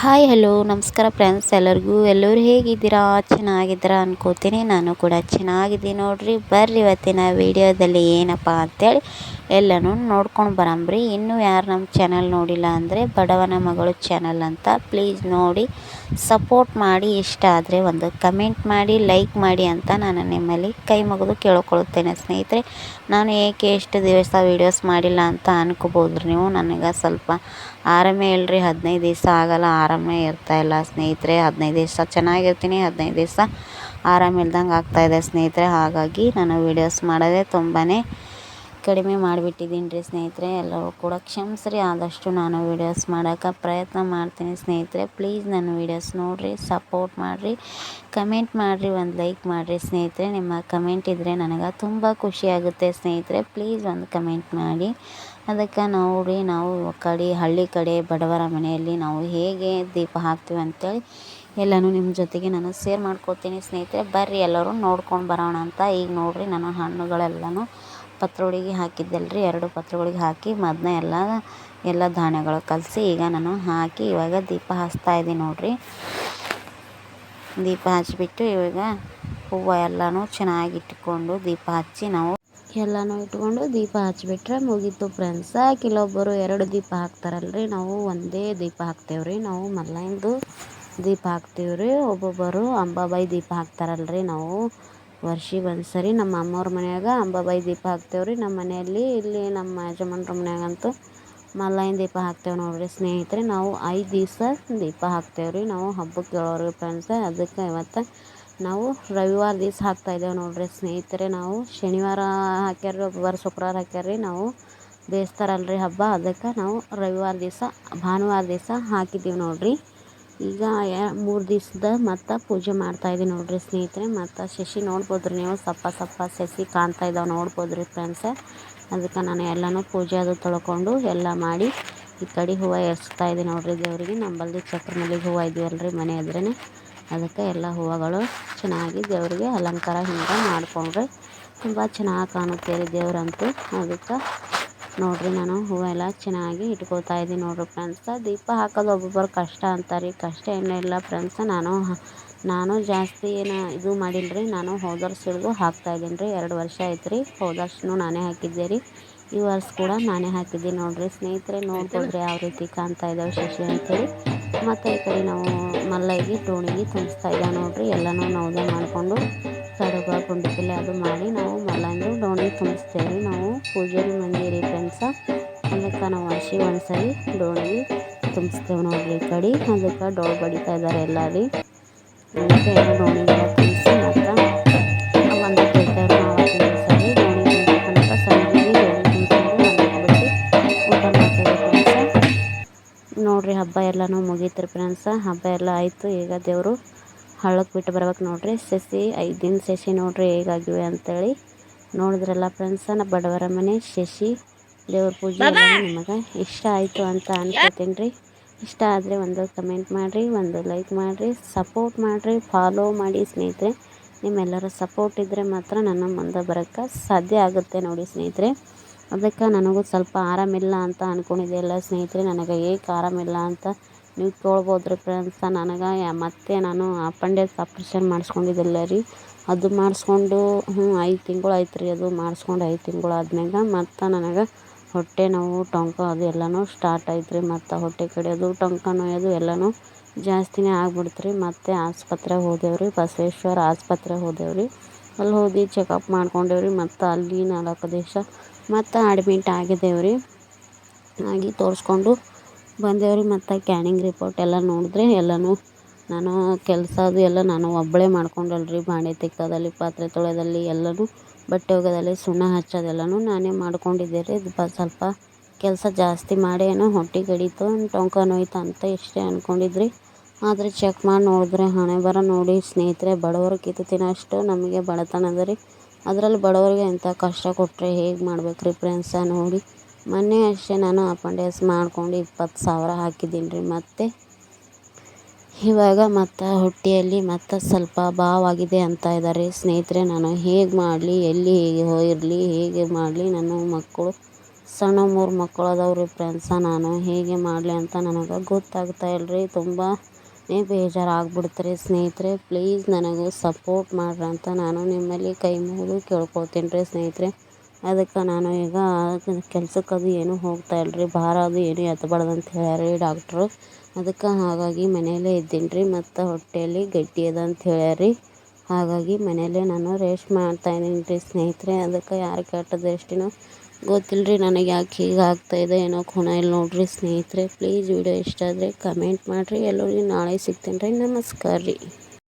Hi, hello. ನಮಸ್ಕಾರ friends, ಎಲ್ಲರಿಗೂ. ಎಲ್ಲರೂ ಹೇಗಿದ್ದೀರಾ? ಚೆನ್ನಾಗಿದ್ದೀರಾ ಅನ್ಕೋತೀನಿ. ನಾನು ಕೂಡ ಚೆನ್ನಾಗಿದ್ದೀನಿ. ನೋಡ್ರಿ, ಬರ್ರಿ ಇವತ್ತಿನ ವಿಡಿಯೋದಲ್ಲಿ ಏನಪ್ಪ ಅಂತೇಳಿ ಎಲ್ಲನೂ ನೋಡ್ಕೊಂಡು ಬರಂಬ್ರಿ. ಇನ್ನೂ ಯಾರು ನಮ್ಮ ಚಾನಲ್ ನೋಡಿಲ್ಲ ಅಂದರೆ ಬಡವನ ಮಗಳು ಚಾನಲ್ ಅಂತ ಪ್ಲೀಸ್ ನೋಡಿ ಸಪೋರ್ಟ್ ಮಾಡಿ. ಇಷ್ಟ ಆದರೆ ಒಂದು ಕಮೆಂಟ್ ಮಾಡಿ ಲೈಕ್ ಮಾಡಿ ಅಂತ ನಾನು ನಿಮ್ಮಲ್ಲಿ ಕೈ ಮುಗಿದು ಕೇಳಿಕೊಳ್ಳುತ್ತೇನೆ ಸ್ನೇಹಿತರೆ. ನಾನು ಏಕೆ ಎಷ್ಟು ದಿವಸ ವೀಡಿಯೋಸ್ ಮಾಡಿಲ್ಲ ಅಂತ ಅನ್ಕೋಬೋದ್ರಿ ನೀವು? ನನಗೆ ಸ್ವಲ್ಪ ಆರಾಮೇ ಇಲ್ಲರಿ ಹದಿನೈದು ದಿವಸ ಆಗಲ್ಲ. ಆರಾಮೇ ಇರ್ತಾಯಿಲ್ಲ ಸ್ನೇಹಿತರೆ. ಹದಿನೈದು ದಿವಸ ಚೆನ್ನಾಗಿರ್ತೀನಿ, ಹದಿನೈದು ದಿವಸ ಆರಾಮಿಲ್ದಂಗೆ ಆಗ್ತಾಯಿದೆ ಸ್ನೇಹಿತರೆ. ಹಾಗಾಗಿ ನಾನು ವೀಡಿಯೋಸ್ ಮಾಡೋದೇ ತುಂಬಾ ಕಡಿಮೆ ಮಾಡಿಬಿಟ್ಟಿದ್ದೀನಿ ರೀ ಸ್ನೇಹಿತರೆ. ಎಲ್ಲರೂ ಕೂಡ ಕ್ಷಮಿಸ್ರಿ, ಆದಷ್ಟು ನಾನು ವೀಡಿಯೋಸ್ ಮಾಡೋಕ್ಕೆ ಪ್ರಯತ್ನ ಮಾಡ್ತೀನಿ ಸ್ನೇಹಿತರೆ. ಪ್ಲೀಸ್ ನನ್ನ ವೀಡಿಯೋಸ್ ನೋಡಿರಿ ಸಪೋರ್ಟ್ ಮಾಡಿರಿ ಕಮೆಂಟ್ ಮಾಡಿರಿ, ಒಂದು ಲೈಕ್ ಮಾಡಿರಿ ಸ್ನೇಹಿತರೆ. ನಿಮ್ಮ ಕಮೆಂಟ್ ಇದ್ದರೆ ನನಗೆ ತುಂಬ ಖುಷಿಯಾಗುತ್ತೆ ಸ್ನೇಹಿತರೆ. ಪ್ಲೀಸ್ ಒಂದು ಕಮೆಂಟ್ ಮಾಡಿ. ಅದಕ್ಕೆ ನೋಡಿ, ನಾವು ಕಡೆ, ಹಳ್ಳಿ ಕಡೆ, ಬಡವರ ಮನೆಯಲ್ಲಿ ನಾವು ಹೇಗೆ ದೀಪ ಹಾಕ್ತೀವಿ ಅಂತೇಳಿ ಎಲ್ಲನೂ ನಿಮ್ಮ ಜೊತೆಗೆ ನಾನು ಶೇರ್ ಮಾಡ್ಕೊಳ್ತೀನಿ ಸ್ನೇಹಿತರೆ. ಬರ್ರಿ ಎಲ್ಲರೂ ನೋಡ್ಕೊಂಡು ಬರೋಣ ಅಂತ. ಈಗ ನೋಡಿರಿ ನಾನು ಹಣ್ಣುಗಳೆಲ್ಲನೂ ಪತ್ರೊಳಿಗೆ ಹಾಕಿದ್ದೆಲ್ರಿ, ಎರಡು ಪತ್ರೊಳಿಗೆ ಹಾಕಿ ಮದ್ನ ಎಲ್ಲ ಎಲ್ಲ ಧಾನ್ಯಗಳು ಕಲಸಿ ಈಗ ನಾನು ಹಾಕಿ ಇವಾಗ ದೀಪ ಹಚ್ತಾ ಇದ್ದೀನಿ ನೋಡಿರಿ. ದೀಪ ಹಚ್ಚಿಬಿಟ್ಟು ಇವಾಗ ಹೂವು ಎಲ್ಲನೂ ಚೆನ್ನಾಗಿ ಇಟ್ಕೊಂಡು ದೀಪ ಹಚ್ಚಿ ನಾವು ಎಲ್ಲನೂ ಇಟ್ಕೊಂಡು ದೀಪ ಹಚ್ಚಿಬಿಟ್ರೆ ಮುಗೀತು ಫ್ರೆಂಡ್ಸ ಕೆಲವೊಬ್ಬರು ಎರಡು ದೀಪ ಹಾಕ್ತಾರಲ್ರಿ, ನಾವು ಒಂದೇ ದೀಪ ಹಾಕ್ತೇವ್ರಿ. ನಾವು ಮಲ್ಲಂದು ದೀಪ ಹಾಕ್ತೀವ್ರಿ, ಒಬ್ಬೊಬ್ಬರು ಅಂಬಾಬಾಯಿ ದೀಪ ಹಾಕ್ತಾರಲ್ರಿ, ನಾವು ವರ್ಷಿಗೆ ಒಂದು ಸರಿ, ನಮ್ಮ ಅಮ್ಮವ್ರ ಮನೆಯಾಗ ಅಂಬಾಬಾಯಿ ದೀಪ ಹಾಕ್ತೇವ್ರಿ. ನಮ್ಮ ಮನೆಯಲ್ಲಿ ಇಲ್ಲಿ ನಮ್ಮ ಯಜಮಾನ್ರ ಮನ್ಯಾಗಂತೂ ಮಲ್ಲಯ್ಯನ ದೀಪ ಹಾಕ್ತೇವೆ ನೋಡಿರಿ ಸ್ನೇಹಿತರೆ. ನಾವು ಐದು ದಿವಸ ದೀಪ ಹಾಕ್ತೇವ್ರಿ. ನಾವು ಹಬ್ಬಕ್ಕೆ ಹೇಳೋರು ಫ್ರೆಂಡ್ಸ, ಅದಕ್ಕೆ ಇವತ್ತು ನಾವು ರವಿವಾರ ದಿವಸ ಹಾಕ್ತಾಯಿದ್ದೇವೆ ನೋಡಿರಿ ಸ್ನೇಹಿತರೆ. ನಾವು ಶನಿವಾರ ಹಾಕ್ಯಾರ್ರಿ ಒಬ್ಬರು ಶುಕ್ರವಾರ ಹಾಕ್ಯಾರ್ರಿ. ನಾವು ಬೇಯಿಸ್ತಾರಲ್ರಿ ಹಬ್ಬ. ಅದಕ್ಕೆ ನಾವು ರವಿವಾರ ದಿವಸ, ಭಾನುವಾರ ದಿವಸ ಹಾಕಿದ್ದೀವಿ ನೋಡಿರಿ. ಈಗ ಮೂರು ದಿವ್ಸದ ಮತ್ತು ಪೂಜೆ ಮಾಡ್ತಾಯಿದ್ದೀನಿ ನೋಡಿರಿ ಸ್ನೇಹಿತರೆ. ಮತ್ತು ಶಶಿ ನೋಡ್ಬೋದು ನೀವು. ಸಪ್ಪ ಸಪ್ಪ ಸಸಿ ಕಾಣ್ತಾ ಇದ್ದಾವೆ ನೋಡ್ಬೋದು ರೀ ಫ್ರೆಂಡ್ಸ ಅದಕ್ಕೆ ನಾನು ಎಲ್ಲನೂ ಪೂಜೆ ಅದು ತೊಳ್ಕೊಂಡು ಎಲ್ಲ ಮಾಡಿ ಈ ಕಡೆ ಹೂವು ಎರ್ಸ್ತಾ ಇದ್ದೀನಿ ನೋಡಿರಿ ದೇವರಿಗೆ. ನಮ್ಮಲ್ಲಿ ಚಕ್ರ ಮಲ್ಲಿಗೆ ಹೂವು ಇದೆಯಲ್ರಿ ಮನೆ ಎದುರೇ ಅದಕ್ಕೆ ಎಲ್ಲ ಹೂವುಗಳು ಚೆನ್ನಾಗಿ ದೇವರಿಗೆ ಅಲಂಕಾರ ಹಿಂಗೆ ಮಾಡಿಕೊಂಡ್ರೆ ತುಂಬ ಚೆನ್ನಾಗಿ ಕಾಣುತ್ತೆ ರೀ ದೇವರಂತೂ. ಅದಕ್ಕೆ ನೋಡಿರಿ ನಾನು ಹೂವೆಲ್ಲ ಚೆನ್ನಾಗಿ ಇಟ್ಕೋತಾ ಇದ್ದೀನಿ ನೋಡಿರಿ ಫ್ರೆಂಡ್ಸ ದೀಪ ಹಾಕೋದು ಒಬ್ಬೊಬ್ಬರು ಕಷ್ಟ ಅಂತಾರೆ. ಕಷ್ಟ ಏನಿಲ್ಲ ಫ್ರೆಂಡ್ಸ ನಾನು ನಾನು ಜಾಸ್ತಿ ಏನು ಇದು ಮಾಡಿಲ್ಲ ರೀ ನಾನು ಹೋದ ಹಿಡಿದು ಹಾಕ್ತಾ ಇದ್ದೀನಿ ರೀ. ಎರಡು ವರ್ಷ ಆಯ್ತು ರೀ ಹೋದ ನಾನೇ ಹಾಕಿದ್ದೆ ರೀ. ಈ ವರ್ಷ ಕೂಡ ನಾನೇ ಹಾಕಿದ್ದೀನಿ ನೋಡಿರಿ. ಸ್ನೇಹಿತರೆ ನೋಡ್ಬೋದ್ರಿ ಯಾವ ರೀತಿ ಕಾಣ್ತಾ ಇದ್ದಾವೆ ಶಶಿ ಅಂತೇಳಿ. ಮತ್ತು ಈ ಕಡೆ ನಾವು ಮಲ್ಲೈಗೆ ಟೋಣಿಗೆ ತುಂಬಿಸ್ತಾ ಇದ್ದಾವೆ ನೋಡಿರಿ. ಎಲ್ಲನೂ ನೌದೆ ಮಾಡಿಕೊಂಡು ಕಡುಬ ಪುಂಡಿ ಅದು ಮಾಡಿ ನಾವು ಮಲ್ಲಂದು ಡೋಣಿ ತುಂಬಿಸ್ತೇವೆ. ರೀ ನಾವು ಪೂಜಾರಿ ಮಂದಿ ರೀ ಫ್ರೆಂಡ್ಸ ಅದಕ್ಕೆ ನಾವು ವರ್ಷಿಗೆ ಒಂದು ಸರಿ ಡೋಣಿಗೆ ತುಂಬಿಸ್ತೇವೆ ನೋಡಿರಿ ಈ ಕಡೆ. ಅದಕ್ಕೆ ಡೋಳು ಬಡಿತಾ ಇದ್ದಾರೆ ಎಲ್ಲ ರೀ ಅದಕ್ಕೆ ಡೋಣಿಗೆಲ್ಲ ತುಂಬಿಸಿ ಮತ್ತು ಒಂದು ಕೇಳ್ತೇವೆ ನಾವು ಅವತ್ತಿನ ದಿವಸ ರೀ ಡೋಣಿ ತುಂಬಿದ ತನಕ ಸಂಜೆಗೆ ಡೋಣಿ ತುಂಬಿಸ್ಕೊಂಡು ಮನೆಗೆ ಊಟ ಮಾಡ್ತೇವೆ ಫ್ರೆಂಡ್ಸ. ನೋಡಿರಿ ಹಬ್ಬ ಎಲ್ಲನೂ ಮುಗೀತು ಫ್ರೆಂಡ್ಸ. ಹಬ್ಬ ಎಲ್ಲ ಆಯಿತು. ಈಗ ದೇವರು ಹಳ್ಳಕ್ಕೆ ಬಿಟ್ಟು ಬರ್ಬೇಕು ನೋಡಿರಿ. ಸಸಿ ಐದು ದಿನ ಸಸಿ ನೋಡಿರಿ ಹೇಗಾಗಿವೆ ಅಂತೇಳಿ ನೋಡಿದ್ರಲ್ಲ ಫ್ರೆಂಡ್ಸ ನಮ್ಮ ಬಡವರ ಮನೆ ಶಶಿ ದೇವ್ರ ಪೂಜೆ ಎಲ್ಲ ನಿಮಗೆ ಇಷ್ಟ ಆಯಿತು ಅಂತ ಅನ್ಕೋತೀನಿ ರೀ. ಇಷ್ಟ ಆದರೆ ಒಂದು ಕಮೆಂಟ್ ಮಾಡಿರಿ ಒಂದು ಲೈಕ್ ಮಾಡಿರಿ ಸಪೋರ್ಟ್ ಮಾಡಿರಿ ಫಾಲೋ ಮಾಡಿ ಸ್ನೇಹಿತರೆ. ನಿಮ್ಮೆಲ್ಲರ ಸಪೋರ್ಟ್ ಇದ್ದರೆ ಮಾತ್ರ ನನ್ನ ಮುಂದೆ ಬರೋಕ್ಕೆ ಸಾಧ್ಯ ಆಗುತ್ತೆ ನೋಡಿ ಸ್ನೇಹಿತರೆ. ಅದಕ್ಕೆ ನನಗೂ ಸ್ವಲ್ಪ ಆರಾಮಿಲ್ಲ ಅಂತ ಅಂದ್ಕೊಂಡಿದ್ದೆ ಎಲ್ಲ ಸ್ನೇಹಿತರೆ. ನನಗೆ ಏಕೆ ಆರಾಮಿಲ್ಲ ಅಂತ ನೀವು ಕೇಳ್ಬೋದು ರೀ ಫ್ರೆಂಡ್ಸ ನನಗೆ ಮತ್ತೆ ನಾನು ಅಪೆಂಡಿಕ್ಸ್ ಆಪ್ರೇಷನ್ ಮಾಡಿಸ್ಕೊಂಡಿದ್ದಿಲ್ಲ ರೀ. ಅದು ಮಾಡಿಸ್ಕೊಂಡು, ಹ್ಞೂ, ಐದು ತಿಂಗಳು ಆಯ್ತು ರೀ ಅದು ಮಾಡಿಸ್ಕೊಂಡು ಐದು ತಿಂಗಳು ಆದ್ಮ್ಯಾಗ. ಮತ್ತು ನನಗೆ ಹೊಟ್ಟೆ ನೋವು, ಟೊಂಕ ಅದು ಎಲ್ಲನೂ ಸ್ಟಾರ್ಟ್ ಆಯ್ತು ರೀ ಮತ್ತು ಹೊಟ್ಟೆ ಕಡಿಯೋದು, ಟೊಂಕ ನೋಯೋದು ಎಲ್ಲನೂ ಜಾಸ್ತಿನೇ ಆಗ್ಬಿಡ್ತು ರೀ ಮತ್ತು ಆಸ್ಪತ್ರೆಗೆ ಹೋದೆವು ಬಸವೇಶ್ವರ ಆಸ್ಪತ್ರೆಗೆ ಹೋದೆವು ಅಲ್ಲಿ ಹೋಗಿ ಚೆಕಪ್ ಮಾಡ್ಕೊಂಡೇವು ರೀ ಮತ್ತು ಅಲ್ಲಿ ನಾಲ್ಕು ದಿವಸ ಮತ್ತು ಅಡ್ಮಿಟ್ ಆಗಿದ್ದೇವೆ ರೀ ಆಗಿ ತೋರಿಸ್ಕೊಂಡು ಬಂದೇವು ರೀ ಮತ್ತು ಕ್ಯಾನಿಂಗ್ ರಿಪೋರ್ಟ್ ಎಲ್ಲ ನೋಡಿದ್ರೆ ಎಲ್ಲನೂ ನಾನು ಕೆಲಸ ಅದು ಎಲ್ಲ ನಾನು ಒಬ್ಬಳೇ ಮಾಡ್ಕೊಂಡಲ್ರಿ. ಬಾಂಡೆ ತಿಕ್ಕೋದಲ್ಲಿ ಪಾತ್ರೆ ತೊಳೆದಲ್ಲಿ ಎಲ್ಲನೂ, ಬಟ್ಟೆ ಒಗೆದಲ್ಲಿ ಸುಣ್ಣ ಹಚ್ಚೋದೆಲ್ಲನೂ ನಾನೇ ಮಾಡ್ಕೊಂಡಿದ್ದೆ ರೀ. ಸ್ವಲ್ಪ ಕೆಲಸ ಜಾಸ್ತಿ ಮಾಡಿ ಏನೋ ಹೊಟ್ಟೆ ಕಡಿತು ಟೊಂಕ ನೋಯ್ತು ಅಂತ ಇಷ್ಟೇ ಅಂದ್ಕೊಂಡಿದ್ರಿ ಆದರೆ ಚೆಕ್ ಮಾಡಿ ನೋಡಿದ್ರೆ ಹಣೆಬರ ನೋಡಿ ಸ್ನೇಹಿತರೆ, ಬಡವರು ಕಿತ್ತು ತಿನ್ನೋಷ್ಟು ನಮಗೆ ಬಡತನ ಅದ ರೀ. ಅದರಲ್ಲಿ ಬಡವರಿಗೆ ಎಂಥ ಕಷ್ಟ ಕೊಟ್ಟರೆ ಹೇಗೆ ಮಾಡ್ಬೇಕು ರೀ ಫ್ರೆಂಡ್ಸ ನೋಡಿ. ಮೊನ್ನೆ ಅಷ್ಟೇ ನಾನು ಅಪೆಂಡಿಕ್ಸ್ ಮಾಡ್ಕೊಂಡು ಇಪ್ಪತ್ತು ಸಾವಿರ ಹಾಕಿದ್ದೀನಿ ರೀ ಮತ್ತು. ಇವಾಗ ಮತ್ತು ಹೊಟ್ಟೆಯಲ್ಲಿ ಮತ್ತು ಸ್ವಲ್ಪ ಬಾವಾಗಿದೆ ಅಂತ ಇದ್ದಾರೆ ಸ್ನೇಹಿತರೆ, ನಾನು ಹೇಗೆ ಮಾಡಲಿ, ಎಲ್ಲಿ ಹೇಗೆ ಹೋಗಿರಲಿ, ಹೇಗೆ ಮಾಡಲಿ, ನನ್ನ ಮಕ್ಕಳು, ಸಣ್ಣ ಮೂರು ಮಕ್ಕಳು ಅದಾವ್ರಿ ಫ್ರೆಂಡ್ಸ ನಾನು ಹೇಗೆ ಮಾಡಲಿ ಅಂತ ನನಗೆ ಗೊತ್ತಾಗ್ತಾ ಇಲ್ರಿ. ತುಂಬಾ ಬೇಜಾರು ರೀ ಸ್ನೇಹಿತರೆ. ಪ್ಲೀಸ್ ನನಗೂ ಸಪೋರ್ಟ್ ಮಾಡ್ರಿ ಅಂತ ನಾನು ನಿಮ್ಮಲ್ಲಿ ಕೈ ಮುಗಿದು ಕೇಳ್ಕೊತೀನಿ ರೀ ಸ್ನೇಹಿತರೆ. ಅದಕ್ಕೆ ನಾನು ಈಗ ಕೆಲ್ಸಕ್ಕೆ ಅದು ಏನು ಹೋಗ್ತಾ ಇಲ್ಲ ರೀ ಭಾರ ಅದು ಏನು ಎತ್ತಬಾರ್ದು ಅಂತ ಹೇಳ್ಯಾರಿ ಡಾಕ್ಟ್ರು ಅದಕ್ಕೆ ಹಾಗಾಗಿ ಮನೆಯಲ್ಲೇ ಇದ್ದೀನಿ ರೀ ಮತ್ತು ಹೊಟ್ಟೆಯಲ್ಲಿ ಗಟ್ಟಿ ಅದ ಅಂತ ಹೇಳ್ಯಾರಿ. ಹಾಗಾಗಿ ಮನೆಯಲ್ಲೇ ನಾನು ರೆಸ್ಟ್ ಮಾಡ್ತಾ ಇದ್ದೀನಿ ರೀ ಸ್ನೇಹಿತರೆ. ಅದಕ್ಕೆ ಯಾರು ಕೆಟ್ಟ ದೃಷ್ಟಿನೋ ಗೊತ್ತಿಲ್ಲ ರೀ ನನಗೆ ಯಾಕೆ ಹೀಗೆ ಆಗ್ತಾಯಿದೆ ಏನೋ ಖುಣ ಇಲ್ಲ ನೋಡಿರಿ ಸ್ನೇಹಿತರೆ. ಪ್ಲೀಸ್ ವಿಡಿಯೋ ಇಷ್ಟ ಆದರೆ ಕಮೆಂಟ್ ಮಾಡಿರಿ. ಎಲ್ಲರಿಗೂ ನಾಳೆ ಸಿಗ್ತೀನಿ ರೀ ನಮಸ್ಕಾರ ರೀ